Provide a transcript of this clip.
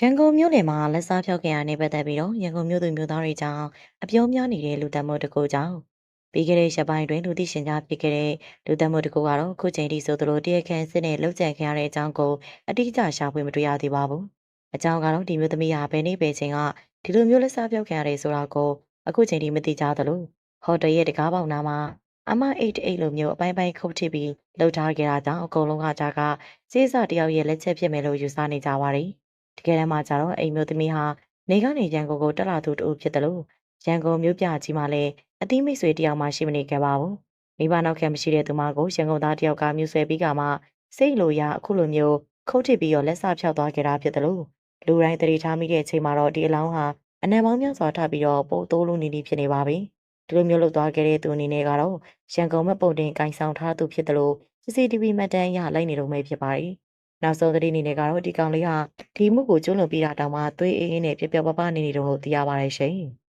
ရန်ကုန်မြို့နယ်မှာလက်စားဖျောက်ခင်ရနဲ့ပတ်သက်ပြီးတော့ရန်ကုန်မြို့သူမြို့သားတွေကြောင့်အပြောများနေတဲ့လူသက်မှုတစ်ခုကြောင့်ပြီးခဲ့တဲ့ရက်ပိုင်းတွင်လူသိရှင်ကြားဖြစ်ခဲ့တဲ့လူသက်မှုတစ်ခုကတော့အခုချိန်ထိဆိုသလိုတရက်ခန့်စစ်နဲ့လှုပ်ကြံခံရတဲ့အကြောင်းကိုအတိအကျရှာဖွေမတွေ့ရသေးပါဘူး။အကြောင်းကတော့ဒီမျိုးသမီးဟာဘယ်နေ့ဘယ်ချိန်ကဒီလိုမျိုးလက်စားဖျောက်ခံရတယ်ဆိုတာကိုအခုချိန်ထိမသိကြသလိုဟိုတယ်ရဲ့တကားပေါက်နားမှာအမ88လိုမျိုးအပိုင်းပိုင်းခုတ်ထစ်ပြီးလှုပ်ထားကြတာကြောင့်အကုန်လုံးကကြာကစေးစတယောက်ရဲ့လက်ချက်ဖြစ်မယ်လို့ယူဆနေကြပါတယ်။ တကယ်တမ်းမှာကျတော့အိမ်မျိုးသမီးဟာနေကနေရန်ကုန်ကိုတက်လာသူတူဖြစ်တယ်လို့ရန်ကုန်မြို့ပြကြီးမှာလည်းအသီးမိတ်ဆွေတယောက်မှရှိမနေခဲ့ပါဘူး။မိဘနောက်ခံမရှိတဲ့သူမကိုရန်ကုန်သားတယောက်ကမြူဆွဲပြီးကမှစိတ်လိုရအခုလိုမျိုးခုတ်ထစ်ပြီးတော့လက်စဖြောက်သွားခဲ့တာဖြစ်တယ်လို့လူတိုင်းတတိထားမိတဲ့အချိန်မှာတော့ဒီအလောင်းဟာအနံမောင်းများစွာထပ်ပြီးတော့ပို့တိုးလို့နေနေဖြစ်နေပါပြီ။ဒီလိုမျိုးလုပ်သွားခဲ့တဲ့သူအနေနဲ့ကတော့ရန်ကုန်မပုံတင်ကင်ဆောင်ထားသူဖြစ်တယ်လို့ CCTV မှတ်တမ်းရလိုက်နေတော့မှဖြစ်ပါတယ်။ နောက်ဆုံးသတင်းအနေနဲ့ကတော့ဒီကောင်လေးဟာဒီမှုကိုကျူးလွန်ပြီးတာတောင်မှသွေးအေးအေးနဲ့ပျော်ပျော်ပါးပါးနေနေတော့လို့သိရပါတယ်ရှင်။